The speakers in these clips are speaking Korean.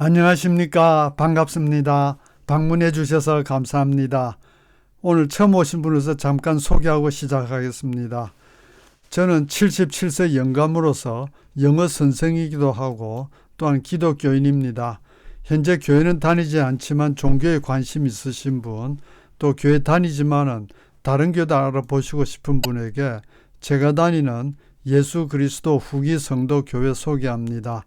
안녕하십니까. 반갑습니다. 방문해 주셔서 감사합니다. 오늘 처음 오신 분으로서 잠깐 소개하고 시작하겠습니다. 저는 77세 영감으로서 영어 선생이기도 하고 또한 기독교인입니다. 현재 교회는 다니지 않지만 종교에 관심 있으신 분, 또 교회 다니지만은 다른 교도 알아보시고 싶은 분에게 제가 다니는 예수 그리스도 후기 성도 교회 소개합니다.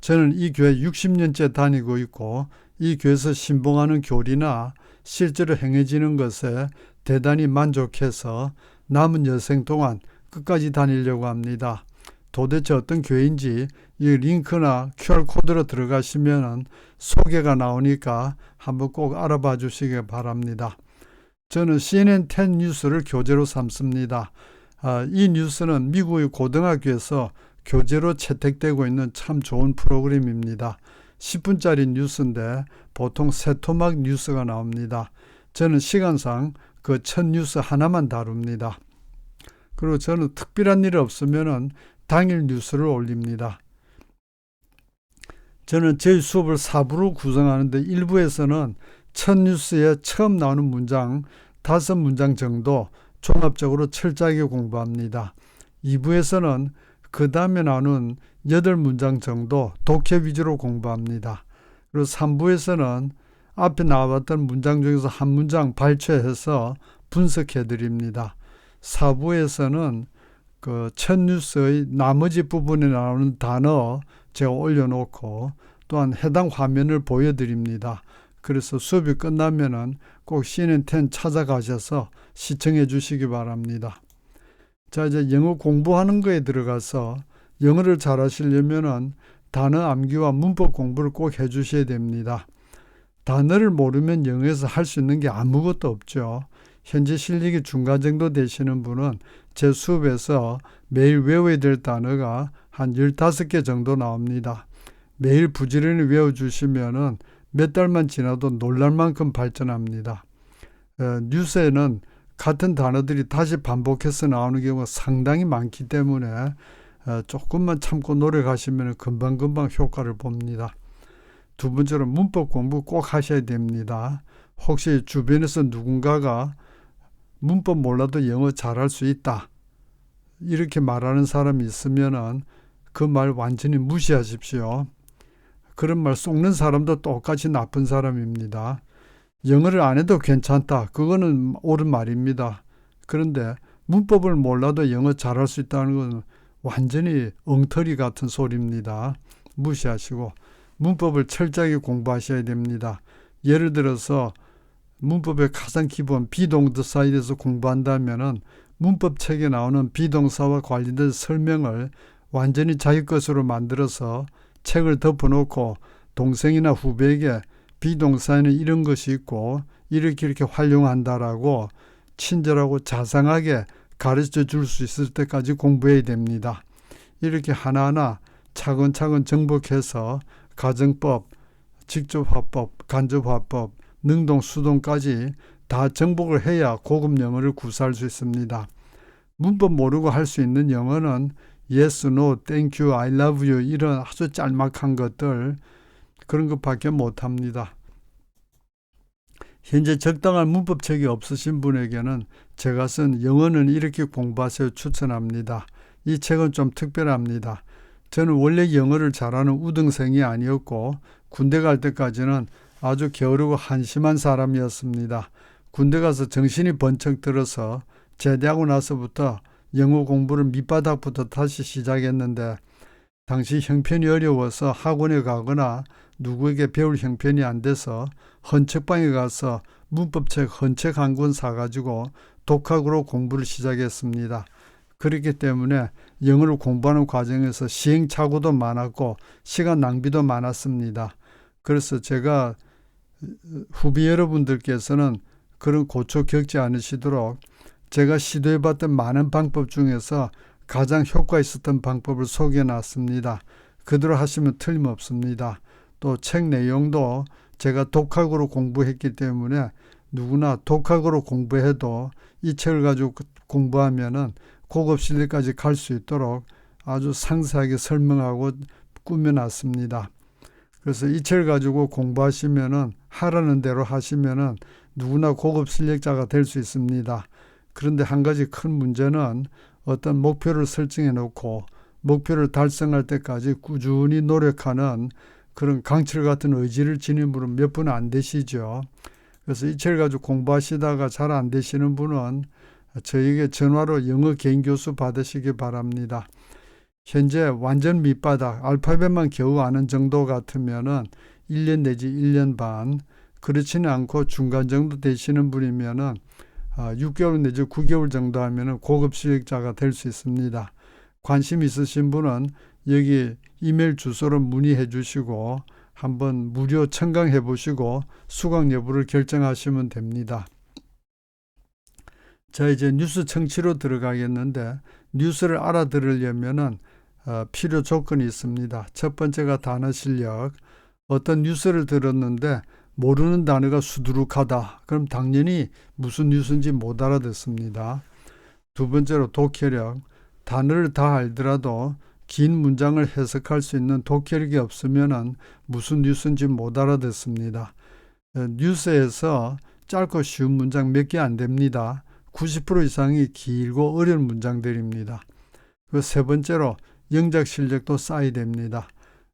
저는 이 교회 60년째 다니고 있고 이 교회에서 신봉하는 교리나 실제로 행해지는 것에 대단히 만족해서 남은 여생 동안 끝까지 다니려고 합니다. 도대체 어떤 교회인지 이 링크나 QR코드로 들어가시면 소개가 나오니까 한번 꼭 알아봐 주시기 바랍니다. 저는 CNN 10 뉴스를 교재로 삼습니다. 아, 이 뉴스는 미국의 고등학교에서 교재로 채택되고 있는 참 좋은 프로그램입니다. 10분짜리 뉴스인데 보통 세 토막 뉴스가 나옵니다. 저는 시간상 그 첫 뉴스 하나만 다룹니다. 그리고 저는 특별한 일 없으면 당일 뉴스를 올립니다. 저는 저희 수업을 4부로 구성하는데 1부에서는 첫 뉴스에 처음 나오는 문장 다섯 문장 정도 종합적으로 철저하게 공부합니다. 2부에서는 그 다음에 나오는 8문장 정도 독해 위주로 공부합니다. 그리고 3부에서는 앞에 나왔던 문장 중에서 한 문장 발췌해서 분석해 드립니다. 4부에서는 그 첫 뉴스의 나머지 부분에 나오는 단어 제가 올려놓고 또한 해당 화면을 보여드립니다. 그래서 수업이 끝나면은 꼭 CNN10 찾아가셔서 시청해 주시기 바랍니다. 자, 이제 영어 공부하는 거에 들어가서 영어를 잘 하시려면은 단어 암기와 문법 공부를 꼭 해 주셔야 됩니다. 단어를 모르면 영어에서 할 수 있는 게 아무것도 없죠. 현재 실력이 중간 정도 되시는 분은 제 수업에서 매일 외워야 될 단어가 한 15개 정도 나옵니다. 매일 부지런히 외워주시면은 몇 달만 지나도 놀랄 만큼 발전합니다. 어, 뉴스에는 같은 단어들이 다시 반복해서 나오는 경우가 상당히 많기 때문에 어, 조금만 참고 노력하시면 금방금방 효과를 봅니다. 두 번째로 문법 공부 꼭 하셔야 됩니다. 혹시 주변에서 누군가가 문법 몰라도 영어 잘할 수 있다. 이렇게 말하는 사람이 있으면 그말 완전히 무시하십시오. 그런 말 속는 사람도 똑같이 나쁜 사람입니다. 영어를 안 해도 괜찮다. 그거는 옳은 말입니다. 그런데 문법을 몰라도 영어 잘할 수 있다는 건 완전히 엉터리 같은 소리입니다. 무시하시고 문법을 철저하게 공부하셔야 됩니다. 예를 들어서 문법의 가장 기본 비동사에 대해서 공부한다면은 문법 책에 나오는 비동사와 관련된 설명을 완전히 자기 것으로 만들어서 책을 덮어놓고 동생이나 후배에게 비동사에는 이런 것이 있고 이렇게 이렇게 활용한다라고 친절하고 자상하게 가르쳐 줄 수 있을 때까지 공부해야 됩니다. 이렇게 하나하나 차근차근 정복해서 가정법, 직접화법, 간접화법, 능동, 수동까지 다 정복을 해야 고급 영어를 구사할 수 있습니다. 문법 모르고 할 수 있는 영어는 yes, no, thank you, I love you 이런 아주 짤막한 것들 그런 것밖에 못합니다. 현재 적당한 문법책이 없으신 분에게는 제가 쓴 영어는 이렇게 공부하세요 추천합니다. 이 책은 좀 특별합니다. 저는 원래 영어를 잘하는 우등생이 아니었고 군대 갈 때까지는 아주 게으르고 한심한 사람이었습니다. 군대 가서 정신이 번쩍 들어서 제대하고 나서부터 영어 공부를 밑바닥부터 다시 시작했는데 당시 형편이 어려워서 학원에 가거나 누구에게 배울 형편이 안 돼서 헌책방에 가서 문법책 헌책 한 권 사가지고 독학으로 공부를 시작했습니다. 그렇기 때문에 영어를 공부하는 과정에서 시행착오도 많았고 시간 낭비도 많았습니다. 그래서 제가 후배 여러분들께서는 그런 고초 겪지 않으시도록 제가 시도해봤던 많은 방법 중에서 가장 효과 있었던 방법을 소개해 놨습니다. 그대로 하시면 틀림없습니다. 또 책 내용도 제가 독학으로 공부했기 때문에 누구나 독학으로 공부해도 이 책을 가지고 공부하면은 고급 실력까지 갈 수 있도록 아주 상세하게 설명하고 꾸며놨습니다. 그래서 이책 가지고 공부하시면은 하라는 대로 하시면은 누구나 고급 실력자가 될 수 있습니다. 그런데 한 가지 큰 문제는 어떤 목표를 설정해 놓고 목표를 달성할 때까지 꾸준히 노력하는 그런 강철 같은 의지를 지닌 분은 몇 분 안 되시죠. 그래서 이 책을 가지고 공부하시다가 잘 안 되시는 분은 저에게 전화로 영어 개인 교수 받으시기 바랍니다. 현재 완전 밑바닥 알파벳만 겨우 아는 정도 같으면은 1년 내지 1년 반 그렇지는 않고 중간 정도 되시는 분이면은 6개월 내지 9개월 정도 하면은 고급 실력자가 될 수 있습니다. 관심 있으신 분은 여기 이메일 주소로 문의해 주시고 한번 무료 청강해 보시고 수강 여부를 결정하시면 됩니다. 자 이제 뉴스 청취로 들어가겠는데 뉴스를 알아들으려면은 어, 필요 조건이 있습니다. 첫 번째가 단어 실력. 어떤 뉴스를 들었는데 모르는 단어가 수두룩하다. 그럼 당연히 무슨 뉴스인지 못 알아듣습니다. 두 번째로 독해력. 단어를 다 알더라도 긴 문장을 해석할 수 있는 독해력이 없으면 무슨 뉴스인지 못 알아듣습니다. 뉴스에서 짧고 쉬운 문장 몇 개 안 됩니다. 90% 이상이 길고 어려운 문장들입니다. 그 세 번째로 영작 실력도 쌓아야 됩니다.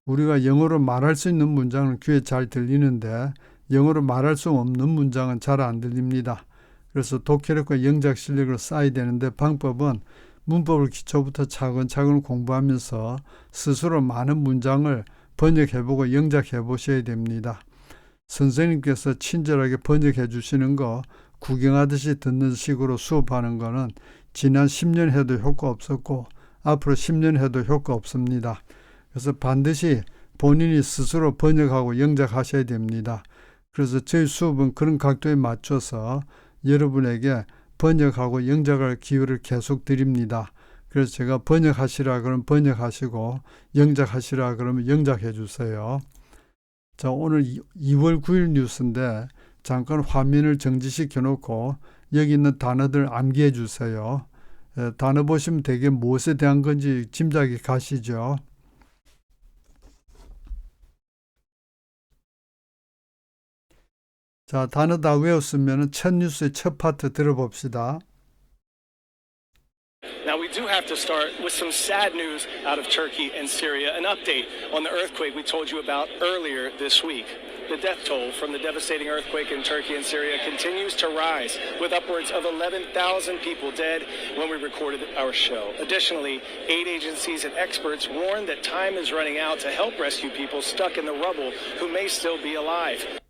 우리가 영어로 말할 수 있는 문장은 귀에 잘 들리는데 영어로 말할 수 없는 문장은 잘 안 들립니다. 그래서 독해력과 영작 실력을 쌓아야 되는데 방법은 문법을 기초부터 차근차근 공부하면서 스스로 많은 문장을 번역해보고 영작해 보셔야 됩니다. 선생님께서 친절하게 번역해 주시는 거 구경하듯이 듣는 식으로 수업하는 거는 지난 10년 해도 효과 없었고 앞으로 10년 해도 효과 없습니다. 그래서 반드시 본인이 스스로 번역하고 영작하셔야 됩니다. 그래서 저희 수업은 그런 각도에 맞춰서 여러분에게 번역하고 영작할 기회를 계속 드립니다. 그래서 제가 번역하시라 그러면 번역하시고 영작하시라 그러면 영작해 주세요. 자, 오늘 2월 9일 뉴스인데 잠깐 화면을 정지시켜 놓고 여기 있는 단어들 암기해 주세요. 에, 단어 보시면 되게 무엇에 대한 건지 짐작이 가시죠. 자, 단어 다 외웠으면 첫 뉴스의 첫 파트 들어봅시다. Now, we do have to start with some sad news out of Turkey and Syria. An update on the earthquake we told you about earlier this week. The death toll from the devastating earthquake in Turkey and Syria continues to rise, with upwards of 11,000 people dead when we recorded our show. Additionally, aid agencies and experts warn that time is running out to help rescue people stuck in the rubble who may still be alive.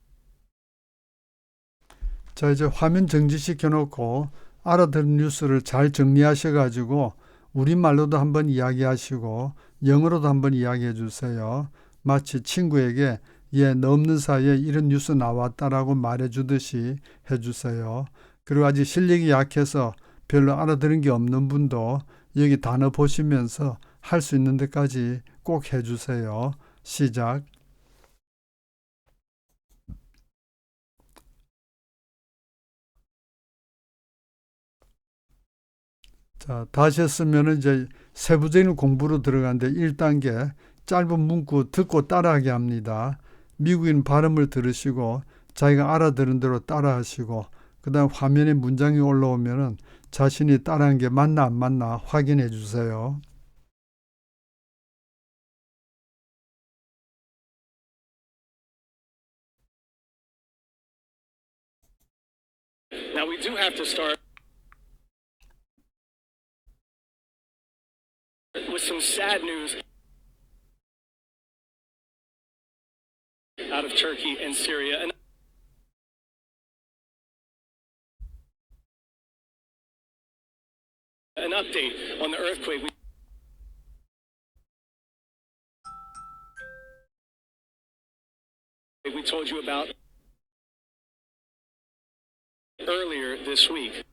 자, 이제 화면 정지시켜 놓고 알아들은 뉴스를 잘 정리하셔 가지고 우리말로도 한번 이야기하시고 영어로도 한번 이야기해 주세요. 마치 친구에게 예, 너 없는 사이에 이런 뉴스 나왔다라고 말해 주듯이 해 주세요. 그리고 아직 실력이 약해서 별로 알아들은 게 없는 분도 여기 단어 보시면서 할 수 있는 데까지 꼭 해 주세요. 시작. 자, 다시 했으면 이제 세부적인 공부로 들어가는데 1단계 짧은 문구 듣고 따라하게 합니다. 미국인 발음을 들으시고 자기가 알아들은 대로 따라하시고 그 다음 화면에 문장이 올라오면 자신이 따라한 게 맞나 안 맞나 확인해 주세요. With some sad news out of Turkey and Syria. An an update on the earthquake. We told you about earlier this week.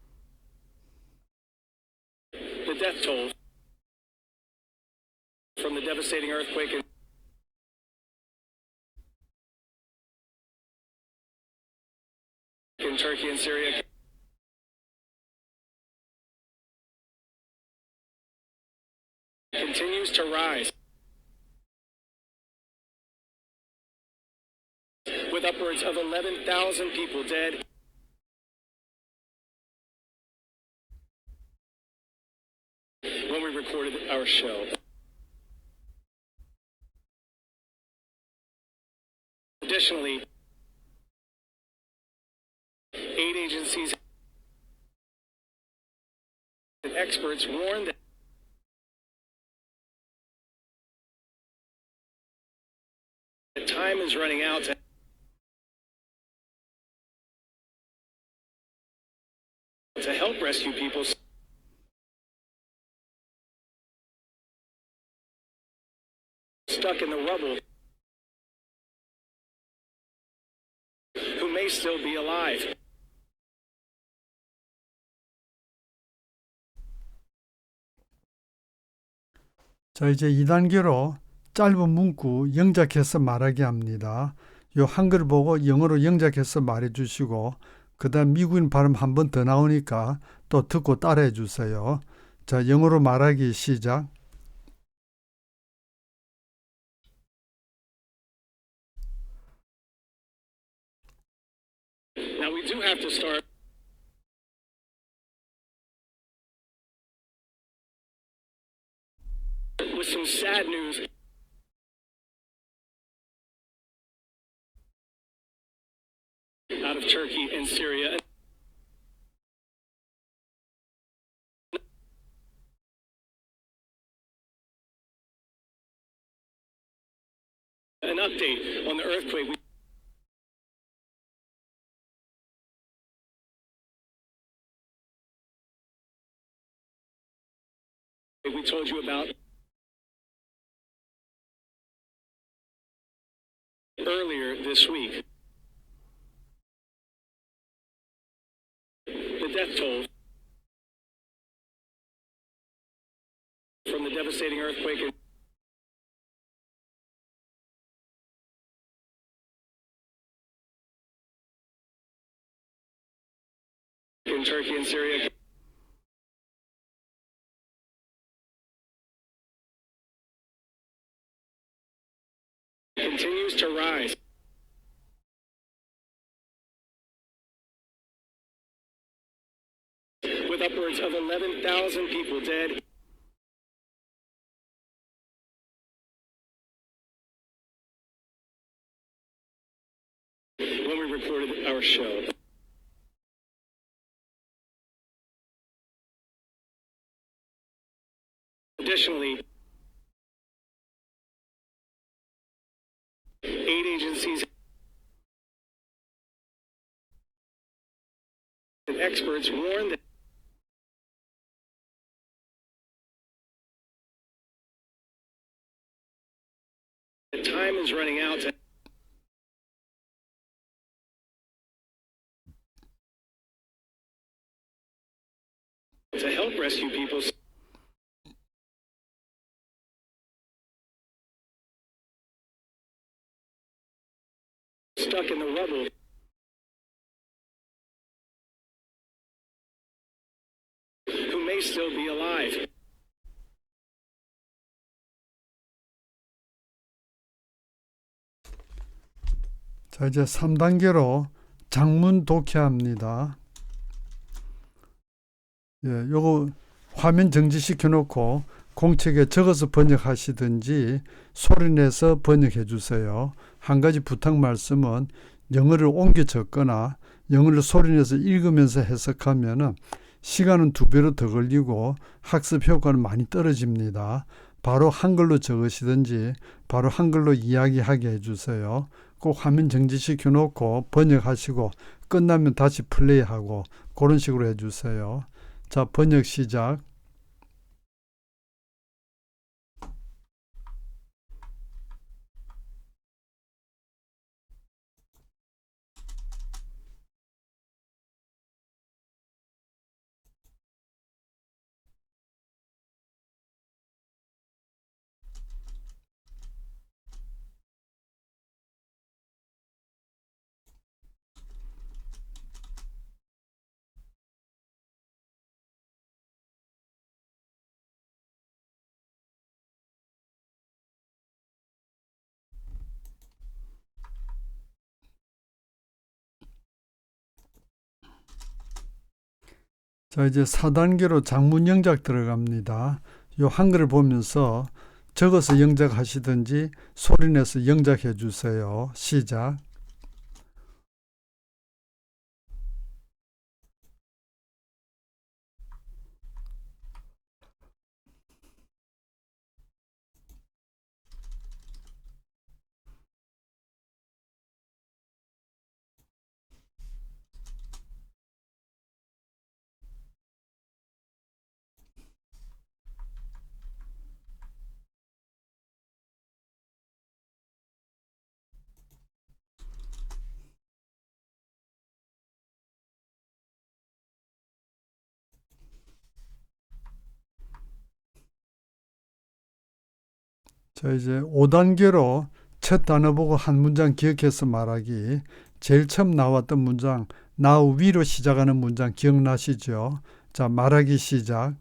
The death toll from the devastating earthquake in in Turkey and Syria continues to rise. with upwards of 11,000 people dead. When we recorded our show. Additionally, aid agencies and experts warned that that time is running out to to help rescue people. Stuck in the rubble may still be alive. 자, 이제 2단계로 짧은 문구 영작해서 말하게 합니다. 요 한글 보고 영어로 영작해서 말해 주시고, 그 다음 미국인 발음 한 번 더 나오니까 또 듣고 따라해 주세요. 자, 영어로 말하기 시작. Sad news. Out of Turkey and Syria. An update on the earthquake. we- told you about earlier this week. The death toll from the devastating earthquake in Turkey and Syria continues to rise. With upwards of 11,000 people dead. When we recorded our show. Additionally, experts warn that time is running out to help rescue people. Stuck in the rubble still be alive. 자, 이제 3단계로 장문 독해합니다. 예, 요거 화면 정지시켜 놓고 공책에 적어서 번역하시든지 소리내서 번역해 주세요. 한 가지 부탁 말씀은 영어를 옮겨 적거나 영어를 소리내서 읽으면서 해석하면은 시간은 두 배로 더 걸리고 학습 효과는 많이 떨어집니다. 바로 한글로 적으시든지 바로 한글로 이야기하게 해주세요. 꼭 화면 정지시켜 놓고 번역하시고 끝나면 다시 플레이하고 그런 식으로 해주세요. 자, 번역 시작. 자, 이제 4단계로 장문 영작 들어갑니다. 요 한글을 보면서 적어서 영작하시든지 소리내서 영작해 주세요. 시작. 자, 이제 5단계로 첫 단어 보고 한 문장 기억해서 말하기. 제일 처음 나왔던 문장, now 위로 시작하는 문장 기억나시죠? 자, 말하기 시작.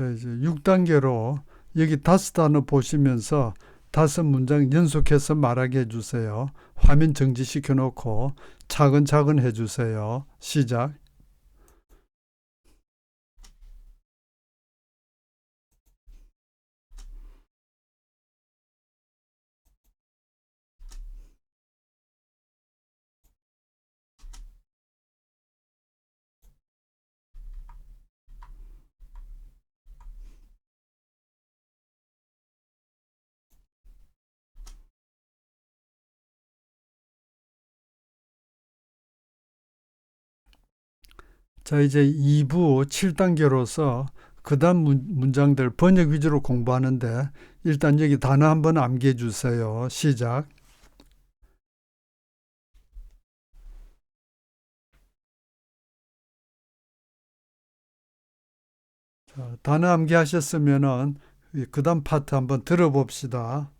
자, 이제 6단계로 여기 다섯 단어 보시면서 다섯 문장 연속해서 말하게 해주세요. 화면 정지시켜 놓고 차근차근 해주세요. 시작. 자, 이제 2부 7단계로서 그 다음 문장들 번역 위주로 공부하는데 일단 여기 단어 한번 암기해 주세요. 시작. 자, 단어 암기하셨으면은 그 다음 파트 한번 들어봅시다.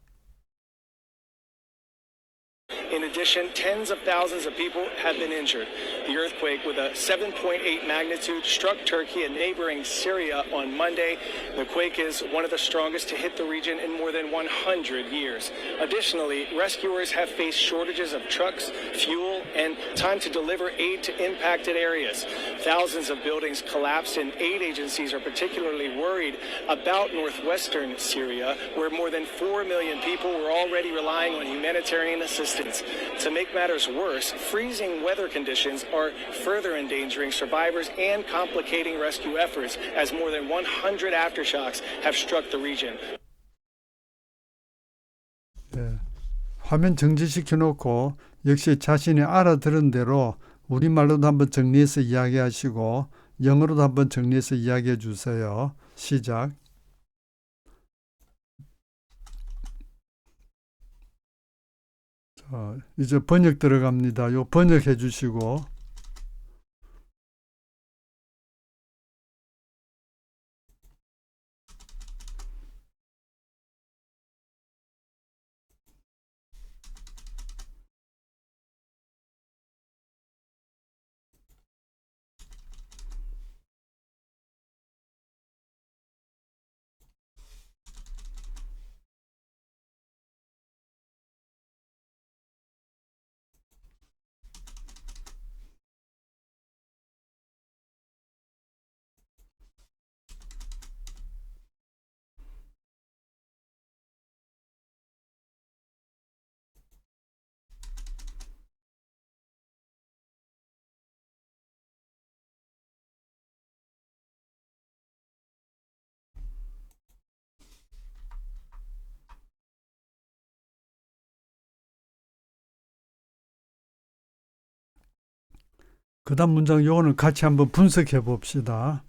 Addition, tens of thousands of people have been injured. The earthquake with a 7.8 magnitude struck Turkey and neighboring Syria on Monday. The quake is one of the strongest to hit the region in more than 100 years. Additionally, rescuers have faced shortages of trucks, fuel, and time to deliver aid to impacted areas. Thousands of buildings collapsed, and aid agencies are particularly worried about northwestern Syria, where more than 4 million people were already relying on humanitarian assistance. To make matters worse, freezing weather conditions are further endangering survivors and complicating rescue efforts as more than 100 aftershocks have struck the region. 예, 화면 정지시켜 놓고 역시 자신이 알아들은 대로 우리말로도 한번 정리해서 이야기하시고 영어로도 한번 정리해서 이야기해 주세요. 시작. 자, 이제 번역 들어갑니다. 요 번역해 주시고 그 다음 문장 요거는 같이 한번 분석해 봅시다.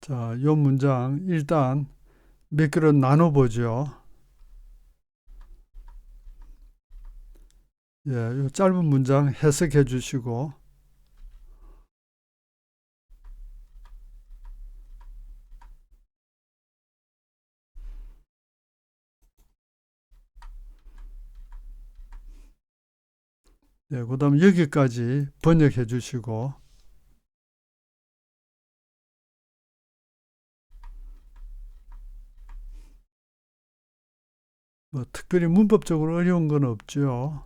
자, 요 문장 일단 몇 개로 나눠 보죠. 예, 요 짧은 문장 해석해 주시고 예, 그 다음 여기까지 번역해 주시고 뭐 특별히 문법적으로 어려운 건 없죠.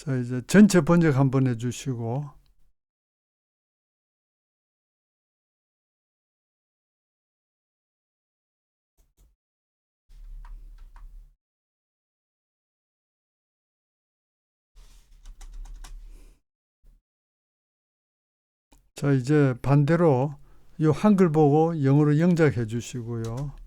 자, 이제 전체 번역 한번 해주시고, 자, 이제 반대로 이 한글 보고 영어로 영작해 주시고요.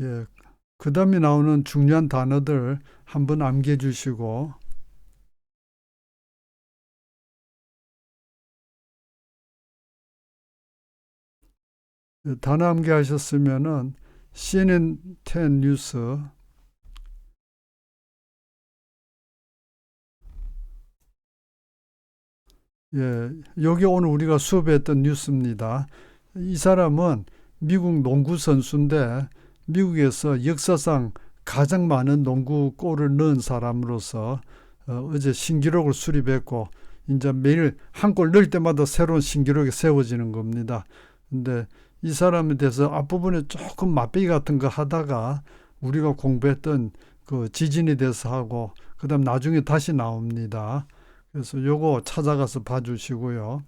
예, 그 다음에 나오는 중요한 단어들 한번 암기해 주시고, 예, 단어 암기하셨으면은 CNN 10 뉴스 예, 여기 오늘 우리가 수업했던 뉴스입니다. 이 사람은 미국 농구 선수인데 미국에서 역사상 가장 많은 농구 골을 넣은 사람으로서 어, 어제 신기록을 수립했고 이제 매일 한 골 넣을 때마다 새로운 신기록이 세워지는 겁니다. 근데 이 사람에 대해서 앞부분에 조금 맛배기 같은 거 하다가 우리가 공부했던 그 지진에 대해서 하고 그다음 나중에 다시 나옵니다. 그래서 요거 찾아가서 봐주시고요.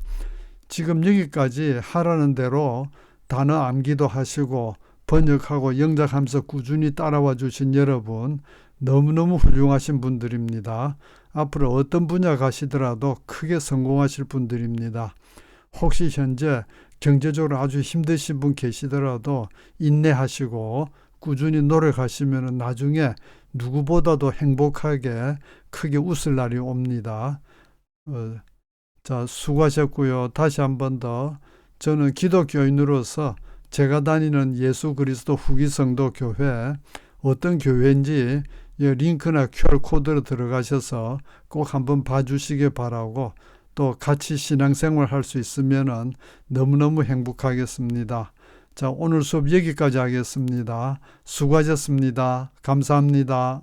지금 여기까지 하라는 대로 단어 암기도 하시고 번역하고 영작하면서 꾸준히 따라와 주신 여러분 너무너무 훌륭하신 분들입니다. 앞으로 어떤 분야 가시더라도 크게 성공하실 분들입니다. 혹시 현재 경제적으로 아주 힘드신 분 계시더라도 인내하시고 꾸준히 노력하시면 나중에 누구보다도 행복하게 크게 웃을 날이 옵니다. 어, 자, 수고하셨고요. 다시 한 번 더 저는 기독교인으로서 제가 다니는 예수 그리스도 후기 성도 교회 어떤 교회인지 이 링크나 QR 코드로 들어가셔서 꼭 한번 봐주시기 바라고 또 같이 신앙생활 할 수 있으면 너무너무 행복하겠습니다. 자, 오늘 수업 여기까지 하겠습니다. 수고하셨습니다. 감사합니다.